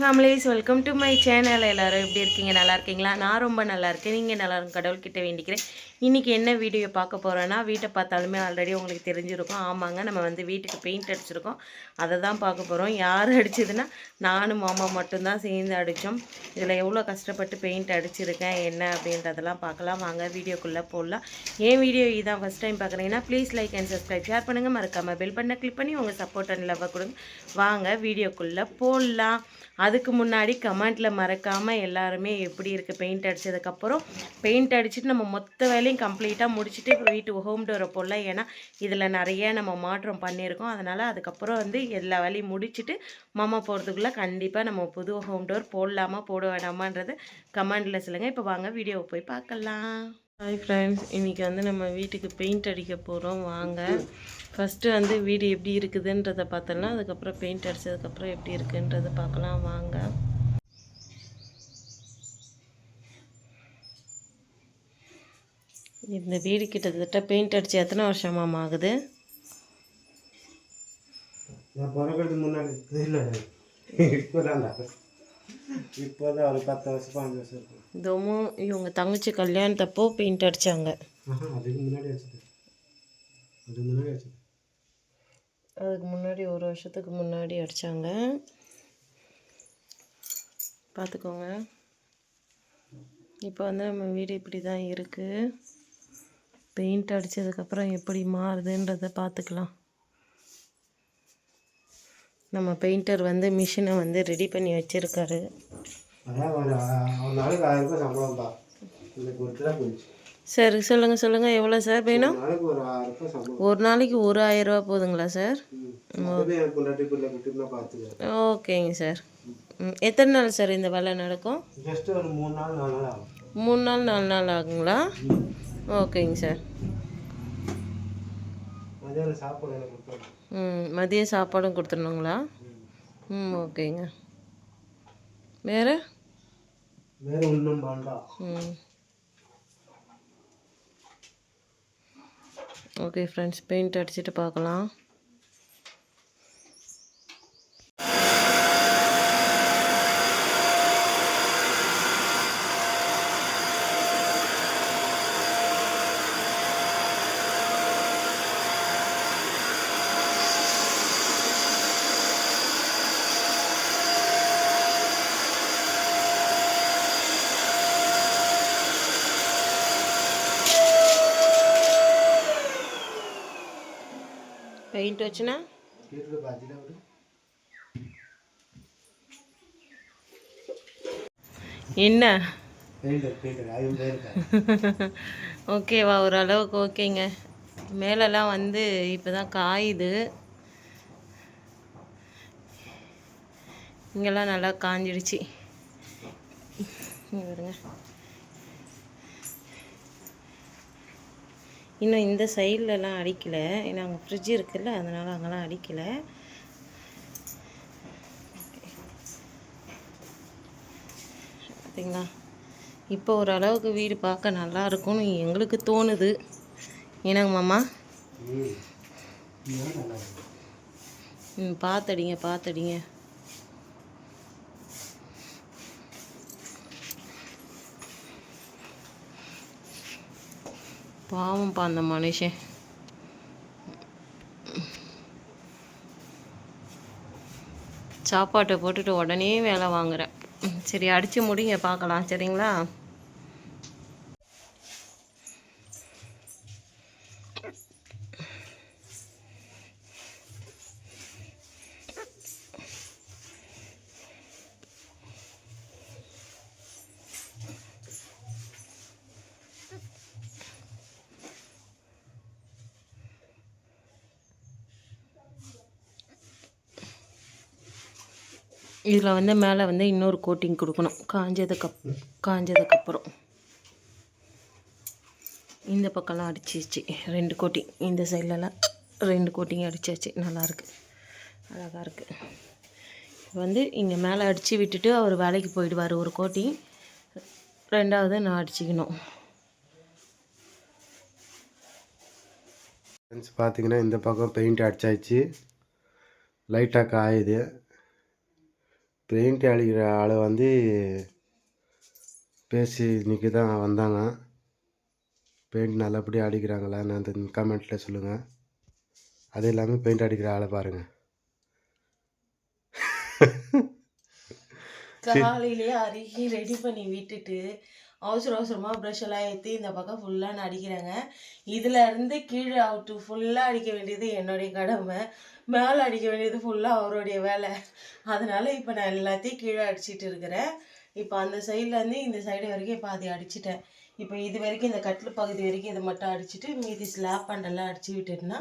Families welcome to my channel. எல்லாரும் எப்படி இருக்கீங்க? நல்லா இருக்கீங்களா? நான் ரொம்ப நல்லா இருக்கேன். நீங்கள் நல்லா இருக்கும் கடவுள்கிட்ட வேண்டிக்கிறேன். இன்றைக்கி என்ன வீடியோ பார்க்க போகிறோன்னா வீட்டை பார்த்தாலுமே ஆல்ரெடி உங்களுக்கு தெரிஞ்சிருக்கும். ஆமாங்க நம்ம வந்து வீட்டுக்கு பெயிண்ட் அடிச்சிருக்கோம். அதை தான் பார்க்க போகிறோம் யார் அடிச்சதுன்னா நானும் மாமா மட்டும்தான் சேர்ந்து அடித்தோம் இதில் எவ்வளோ கஷ்டப்பட்டு பெயிண்ட் அடிச்சிருக்கேன் என்ன அப்படின்றதெல்லாம் பார்க்கலாம். வாங்க வீடியோக்குள்ளே போடலாம் ஏன் வீடியோ இதான் ஃபஸ்ட் டைம் பார்க்குறீங்கன்னா please like and subscribe share பண்ணுங்கள் மறக்காமல் பெல் பண்ண கிளிக் பண்ணி உங்கள் சப்போர்ட் அண்ட் லவ்வை கொடுங்க. வாங்க வீடியோக்குள்ளே போடலாம் அதுக்கு முன்னாடி கமெண்ட்டில் மறக்காமல் எல்லாருமே எப்படி இருக்குது பெயிண்ட் அடித்ததுக்கப்புறம் பெயிண்ட் அடிச்சுட்டு நம்ம மொத்த வேலையும் கம்ப்ளீட்டாக முடிச்சுட்டு வீட்டு ஹோம் டோரை போடலாம். ஏன்னா இதில் நிறைய நம்ம மாற்றம் பண்ணியிருக்கோம். அதனால் அதுக்கப்புறம் வந்து எல்லா வேலையும் முடிச்சுட்டு மாமா போகிறதுக்குள்ளே கண்டிப்பாக நம்ம புது ஹோம் டோர் போடலாமா போட வேணாமான்றது கமெண்டில் சொல்லுங்கள் இப்போ வாங்க வீடியோவை போய் பார்க்கலாம். ஹாய் ஃப்ரெண்ட்ஸ் இன்றைக்கி வந்து நம்ம வீட்டுக்கு பெயிண்ட் அடிக்க போகிறோம் வாங்க. ஃபஸ்ட்டு வந்து வீடு எப்படி இருக்குதுன்றதை பார்த்தலாம் அதுக்கப்புறம் பெயிண்ட் அடித்ததுக்கப்புறம் எப்படி இருக்குன்றதை பார்க்கலாம் வாங்க. இந்த வீடு கிட்டத்தட்ட பெயிண்ட் அடித்து எத்தனை வருஷமாம் ஆகுது? நான் பிறக்கிறதுக்கு முன்னாடி இல்லை இப்போதான்டா இப்போதான் ஒரு பத்து வருஷம் பாஞ்சு வருஷம் இருக்கும். இதுவும் இவங்க தங்கச்சி கல்யாணத்தப்போ பெயிண்ட் அடித்தாங்க அதுக்கு முன்னாடி அதுக்கு முன்னாடி அதுக்கு முன்னாடி ஒரு வருஷத்துக்கு முன்னாடி அடித்தாங்க பார்த்துக்கோங்க இப்போ வந்து நம்ம வீடு இப்படி தான் இருக்குது பெயிண்ட் அடித்ததுக்கப்புறம் எப்படி மாறுதுன்றதை பார்த்துக்கலாம் நம்ம பெயிண்டர் வந்து மிஷினை வந்து ரெடி பண்ணி வச்சுருக்காரு. அதான் ஒரு நாளைக்கு ஆயிரம் ரூபாய் சம்பளம் தான் சரி சொல்லுங்கள் சொல்லுங்கள் எவ்வளோ சார் வேணும்? ஒரு நாளைக்கு ஒரு ஆயிரம் ரூபாய் சம்பளம். ஒரு நாளைக்கு ஒரு ஆயிரம் ரூபா போதுங்களா சார்? ஓகேங்க சார். ம், எத்தனை நாள் சார் இந்த வேலை நடக்கும்? மூணு நாள் நாலு நாள் ஆகுங்களா? ஓகேங்க சார். ம் மதிய சாப்பாடும் கொடுத்துடணுங்களா? ம். ஓகேங்க. வேறு? ம். ஓகே ஃப்ரெண்ட்ஸ் பெயிண்ட் அடிச்சுட்டு பார்க்கலாம். பெயிண்ட் வச்சுனா? ஒரு என்ன? ஓகேவா ஓரளவுக்கு ஓகேங்க. மேலெல்லாம் வந்து இப்போ தான் காயுது. இங்கெல்லாம் நல்லா காஞ்சிடுச்சு. வருங்க இன்னும் இந்த சைட்லலாம் அடிக்கலை. ஏன்னா அங்கே ஃப்ரிட்ஜ் இருக்குல்ல அதனால் அங்கெல்லாம் அடிக்கலை. பார்த்தீங்களா இப்போ ஓரளவுக்கு வீடு பார்க்க நல்லா இருக்கும்னு எங்களுக்கு தோணுது. என்னங்க மாமா? ம். பார்த்தடிங்க பார்த்தடிங்க பாவம்ப்பா அந்த மனுஷன். சாப்பாட்டை போட்டுட்டு உடனே வேலை வாங்குறேன். சரி அடித்து முடிங்க பார்க்கலாம். சரிங்களா? இதில் வந்து மேலே வந்து இன்னொரு கோட்டிங் கொடுக்கணும். காஞ்சதுக்கப் காஞ்சதுக்கப்புறம் இந்த பக்கம்லாம் அடிச்சிச்சு ரெண்டு கோட்டிங் இந்த சைட்லலாம் ரெண்டு கோட்டிங் அடிச்சாச்சு. நல்லாயிருக்கு. அழகாக இருக்குது வந்து இங்கே மேலே அடித்து விட்டுட்டு அவர் வேலைக்கு போயிடுவார் ஒரு கோட்டிங் ரெண்டாவது நான் அடிச்சுக்கணும். ஃப்ரெண்ட்ஸ் பார்த்தீங்கன்னா இந்த பக்கம் பெயிண்ட் அடிச்சாச்சு. லைட்டாக காயுது. பெயிண்ட் அடிக்கிற ஆளை வந்து பேசி இன்னைக்கு தான் வந்தாங்க. பெயிண்ட் நல்லபடியாக அடிக்கிறாங்களான்னு அந்த கமெண்ட்டில் சொல்லுங்கள் அது இல்லாமல் பெயிண்ட் அடிக்கிற ஆளை பாருங்கள் காலையிலேயே அருகே ரெடி பண்ணி விட்டுட்டு அவசர அவசரமாக ப்ரஷ் எல்லாம் ஏற்றி இந்த பக்கம் ஃபுல்லாக நான் அடிக்கிறேங்க இதுலேருந்து கீழே அவுட்டு ஃபுல்லாக அடிக்க வேண்டியது என்னுடைய கடமை. மேலே அடிக்க வேண்டியது ஃபுல்லாக அவருடைய வேலை. அதனால் இப்போ நான் எல்லாத்தையும் கீழே அடிச்சிட்டு இருக்கிறேன். இப்போ அந்த சைட்லேருந்து இந்த சைடு வரைக்கும் பாதி அடிச்சிட்டேன். இப்போ இது வரைக்கும் இந்த கட்டில் பகுதி வரைக்கும் இதை மட்டும் அடிச்சிட்டு மீதி ஸ்லாப் பண்டெல்லாம் அடிச்சு விட்டுட்டுனா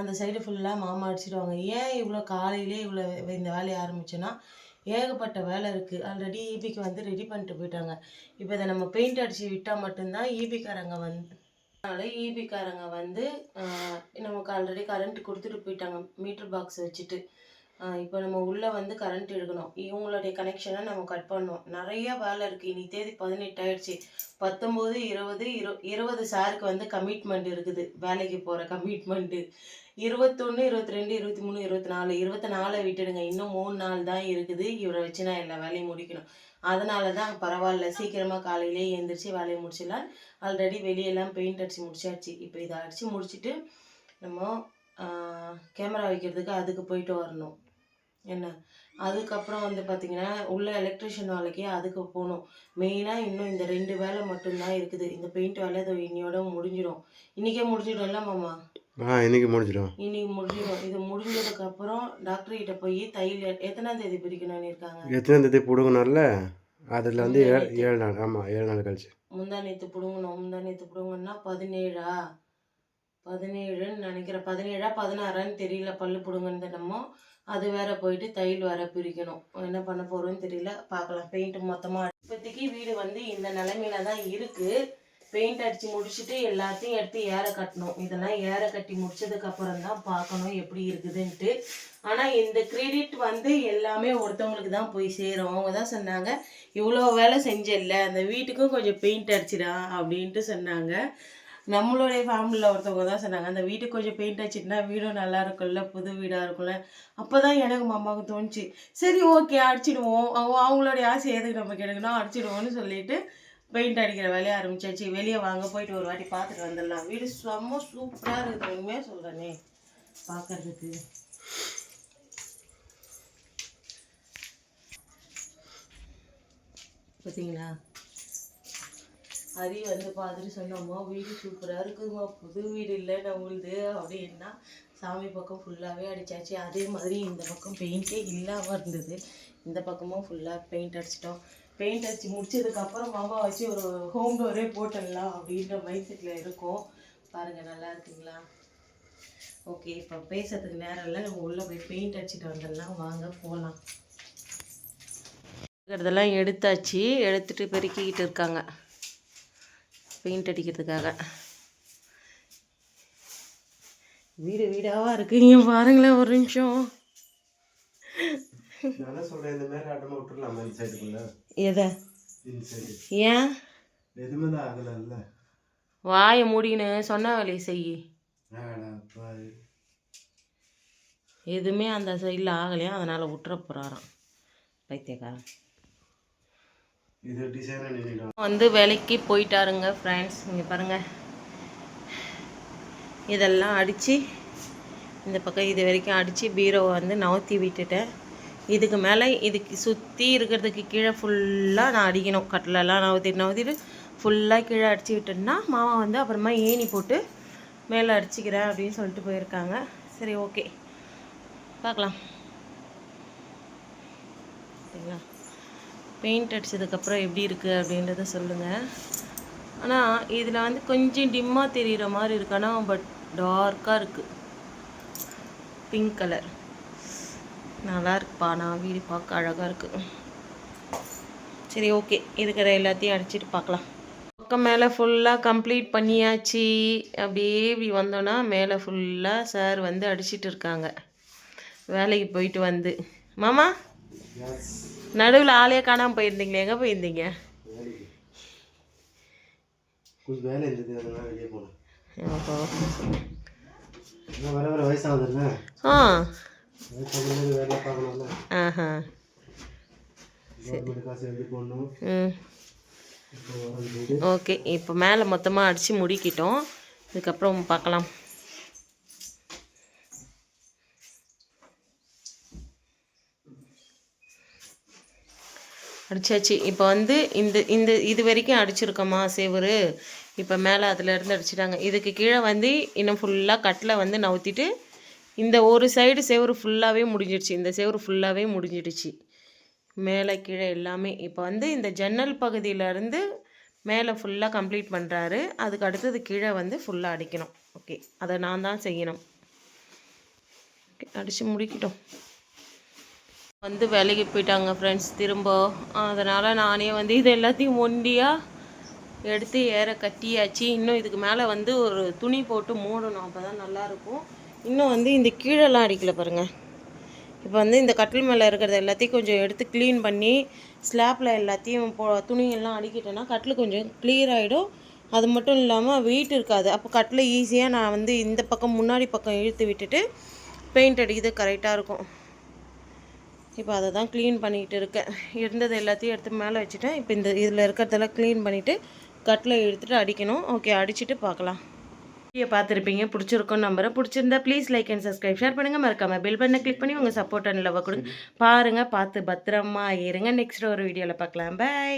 அந்த சைடு ஃபுல்லாக மாமா அடிச்சிடுவாங்க. ஏன் இவ்வளோ காலையிலே இவ்வளோ இந்த வேலையை ஆரம்பிச்சோன்னா ஏகப்பட்ட வேலை இருக்குது ஆல்ரெடி ஈபிக்கு வந்து ரெடி பண்ணிட்டு போயிட்டாங்க. இப்போ இதை நம்ம பெயிண்ட் அடித்து விட்டால் மட்டும்தான் ஈபிக்காரங்க வந்து அதனால் ஈபிக்காரங்க வந்து நமக்கு ஆல்ரெடி கரண்ட் கொடுத்துட்டு போயிட்டாங்க. மீட்டர் பாக்ஸ் வச்சுட்டு. இப்போ நம்ம உள்ளே வந்து கரண்ட் எடுக்கணும். இவங்களுடைய கனெக்ஷனை நம்ம கட் பண்ணோம் நிறைய வேலை இருக்குது இனி தேதி பதினெட்டு ஆயிடுச்சு. பத்தொம்போது இருபது இரு இருபது சாருக்கு வந்து கமிட்மெண்ட் இருக்குது. வேலைக்கு போகிற கமிட்மெண்ட்டு இருபத்தொன்று இருபத்தி ரெண்டு இருபத்தி மூணு இருபத்தி நாலு இருபத்தி நாலை விட்டுடுங்க. இன்னும் மூணு நாள் தான் இருக்குது. இவரை வச்சு நான் எல்லா வேலையும் முடிக்கணும். அதனால தான் பரவாயில்ல. சீக்கிரமாக காலையிலே எழுந்திரிச்சு வேலையை முடிச்சிடலாம். ஆல்ரெடி வெளியெல்லாம் பெயிண்ட் அடித்து முடிச்சாச்சு. இப்போ இதை அடித்து முடிச்சுட்டு நம்ம கேமரா வைக்கிறதுக்கு அதுக்கு போயிட்டு வரணும். என்ன? அதுக்கப்புறம் வந்து பார்த்திங்கன்னா உள்ள எலக்ட்ரிஷியன் வேலைக்கு அதுக்கு போகணும். மெயினாக இன்னும் இந்த ரெண்டு வேலை மட்டும்தான் இருக்குது. இந்த பெயிண்ட் வேலை இது இன்னையோட முடிஞ்சிடும். இன்றைக்கே முடிஞ்சிடும்ல மாமா? ஆ இன்றைக்கி முடிஞ்சிடும். இன்னைக்கு முடிஞ்சிடும். இது முடிஞ்சதுக்கு அப்புறம் டாக்டர் கிட்ட போய் தையல் எத்தனாம் தேதி பிரிக்கணும்னு இருக்காங்க? எத்தனை தேதி பிடுங்கணும்ல? அதில் வந்து ஏழு ஏழு நாள். ஆமாம் ஏழு நாள் கழிச்சு. முந்தா நேற்று பிடுங்கணும். முந்தா நேற்று பிடுங்கன்னா பதினேழா? பதினேழுன்னு நினைக்கிறேன். பதினேழா பதினாறான்னு தெரியல. பல்லு பிடுங்கன்னு என்னமோ. அது வேற போயிட்டு தையல் வேற பிரிக்கணும். என்ன பண்ண போகிறோன்னு தெரியல. பார்க்கலாம். பெயிண்ட் மொத்தமாக இப்போதைக்கு வீடு வந்து இந்த நிலைமையில தான் இருக்கு. பெயிண்ட் அடிச்சு முடிச்சுட்டு எல்லாத்தையும் எடுத்து ஏற கட்டணும். இதெல்லாம் ஏற கட்டி முடிச்சதுக்கு அப்புறம் தான் பார்க்கணும் எப்படி இருக்குதுன்ட்டு. ஆனா இந்த கிரெடிட் வந்து எல்லாமே ஒருத்தவங்களுக்கு தான் போய் சேரும். அவங்க தான் சொன்னாங்க இவ்வளோ வேலை செஞ்சல அந்த வீட்டுக்கும் கொஞ்சம் பெயிண்ட் அடிச்சிடா அப்படின்ட்டு சொன்னாங்க. நம்மளுடைய ஃபேமிலியில் ஒருத்தவங்க தான் சொன்னாங்க அந்த வீட்டுக்கு கொஞ்சம் பெயிண்ட் அடிச்சிட்டுனா வீடும் நல்லா இருக்கும்ல புது வீடாக இருக்கும்ல. அப்போ தான் எனக்கு மாமாவுக்கு தோணுச்சு. சரி ஓகே அடிச்சிடுவோம். அவங்க அவங்களுடைய ஆசை எதுக்கு நம்ம கெடுக்கணும் அடிச்சிடுவோம்னு சொல்லிட்டு பெயிண்ட் அடிக்கிற வேலையை ஆரம்பிச்சாச்சு. வெளியே வாங்க போயிட்டு ஒரு வாட்டி பார்த்துட்டு வந்துடலாம். வீடு செம்ம சூப்பராக இருக்குது உண்மையாக சொல்கிறேனே பார்க்கறதுக்கு. பார்த்தீங்களா? ஹரி வந்து பார்த்துட்டு சொன்னோம்மா வீடு சூப்பராக இருக்குமா புது வீடு இல்லை நம்மளுது. அப்படின்னா சாமி பக்கம் ஃபுல்லாகவே அடித்தாச்சு அதே மாதிரி இந்த பக்கம் பெயிண்டே இல்லாமல் இருந்தது. இந்த பக்கமும் ஃபுல்லாக பெயிண்ட் அடிச்சிட்டோம். பெயிண்ட் அடித்து முடிச்சதுக்கப்புறம் மாமா வச்சு ஒரு ஹோம் டோரே போட்டுடலாம் அப்படின்ற மைண்ட் செட்டில் இருக்கும். பாருங்கள் நல்லா இருக்குங்களா? ஓகே இப்போ பேசுறதுக்கு நேரம் இல்லை. நம்ம உள்ளே போய் பெயிண்ட் அடிச்சுட்டு வந்துடலாம். வாங்க போகலாம் இருக்கிறதெல்லாம் எடுத்தாச்சு. எடுத்துகிட்டு பெருக்கிக்கிட்டு இருக்காங்க. பெயிண்ட் அடிக்கிறதுக்காக. வீடு வீடாவா இருக்கு. இங்க பாருங்களேன் ஒரு நிமிஷம். எதை? ஏன்? வாயை மூடின்னு சொன்ன வேலையை செய் ஆடாப்பா எதுவுமே அந்த சைடில் ஆகலையா? அதனால் விட்டுற போகிறாராம் பைத்தியக்காரன். வந்து வேலைக்கு போயிட்டாருங்க ஃப்ரெண்ட்ஸ் இங்கே பாருங்கள் இதெல்லாம் அடித்து இந்த பக்கம் இது வரைக்கும் அடித்து பீரோவை வந்து நவுத்தி விட்டுட்டேன். இதுக்கு மேலே இதுக்கு சுற்றி இருக்கிறதுக்கு கீழே ஃபுல்லாக நான் அடிக்கணும். கட்டிலெல்லாம் நவுத்திட்டு நவுத்திட்டு ஃபுல்லாக கீழே அடித்து விட்டேன்னா மாமா வந்து அப்புறமா ஏணி போட்டு மேலே அடிச்சுக்கிறேன் அப்படின்னு சொல்லிட்டு போயிருக்காங்க. சரி ஓகே பார்க்கலாம். சரிங்களா? பெயிண்ட் அடித்ததுக்கப்புறம் எப்படி இருக்குது அப்படின்றத சொல்லுங்கள் ஆனால் இதில் வந்து கொஞ்சம் டிம்மாக தெரிகிற மாதிரி இருக்கு. ஆனால் பட் டார்க்காக இருக்குது பிங்க் கலர் நல்லா இருக்குப்பா. நான் வீடு பார்க்க அழகாக இருக்குது சரி ஓகே இருக்கிற எல்லாத்தையும் அடிச்சிட்டு பார்க்கலாம். பக்கம் மேலே ஃபுல்லாக கம்ப்ளீட் பண்ணியாச்சு. அப்படியே இப்படி வந்தோன்னா மேலே ஃபுல்லாக சார் வந்து அடிச்சிட்டு இருக்காங்க. வேலைக்கு போயிட்டு வந்து. மாமா? நடுவில் ஆளே காணாமல் போயிருந்தீங்களே எங்கே போயிருந்தீங்க? ஓகே இப்போ மேலே மொத்தமாக அடித்து முடிக்கிட்டோம். இதுக்கப்புறம் பார்க்கலாம். அடிச்சாச்சு. இப்போ வந்து இந்த இந்த இது வரைக்கும் அடிச்சிருக்கோமா சேவரு? இப்போ மேலே அதுலேருந்து அடிச்சிட்டாங்க. இதுக்கு கீழே வந்து இன்னும் ஃபுல்லாக கட்டில் வந்து நவுத்திட்டு இந்த ஒரு சைடு சேவரு ஃபுல்லாகவே முடிஞ்சிடுச்சு. இந்த சேவரு ஃபுல்லாகவே முடிஞ்சிடுச்சு. மேலே கீழே எல்லாமே. இப்போ வந்து இந்த ஜன்னல் பகுதியிலேருந்து மேலே ஃபுல்லாக கம்ப்ளீட் பண்ணுறாரு அதுக்கு அடுத்தது கீழே வந்து ஃபுல்லாக அடிக்கணும். ஓகே அதை நான் தான் செய்யணும். ஓகே அடித்து முடிக்கிட்டோம். வந்து வேலைக்கு போயிட்டாங்க ஃப்ரெண்ட்ஸ் திரும்ப. அதனால் நானே வந்து இது எல்லாத்தையும் ஒண்டியாக எடுத்து ஏற கட்டியாச்சு. இன்னும் இதுக்கு மேலே வந்து ஒரு துணி போட்டு மூடணும். அப்போ தான் நல்லாயிருக்கும் இன்னும் வந்து இந்த கீழெல்லாம் அடிக்கல பாருங்கள் இப்போ வந்து இந்த கட்டில் மேலே இருக்கிறது எல்லாத்தையும் கொஞ்சம் எடுத்து க்ளீன் பண்ணி ஸ்லாப்பில் எல்லாத்தையும் போ துணியெல்லாம் அடிக்கிட்டேன்னா கட்டில் கொஞ்சம் கிளியர் ஆகிடும் அது மட்டும் இல்லாமல் வெயிட் இருக்காது. அப்போ கட்டில் ஈஸியாக நான் வந்து இந்த பக்கம் முன்னாடி பக்கம் இழுத்து விட்டுட்டு பெயிண்ட் அடிக்கிறது கரெக்டாக இருக்கும். இப்போ அதை தான் க்ளீன் பண்ணிகிட்டு இருக்கேன். இருந்தது எல்லாத்தையும் எடுத்து மேலே வச்சுட்டேன். இப்போ இந்த இதில் இருக்கிறதெல்லாம் க்ளீன் பண்ணிவிட்டு கட்டில் எடுத்துகிட்டு அடிக்கணும். ஓகே அடிச்சுட்டு பார்க்கலாம். வீடியோ பார்த்துருப்பீங்க. பிடிச்சிருக்கோம் நம்பரை பிடிச்சிருந்தா please like and subscribe share பண்ணுங்கள் மறக்காமல் பெல் பண்ண கிளிக் பண்ணி உங்கள் சப்போர்ட் அண்ட் லவ் கொடுங்க. பாருங்கள் பார்த்து பத்திரமா இருங்க. நெக்ஸ்ட் ஒரு வீடியோவில் பார்க்கலாம். பை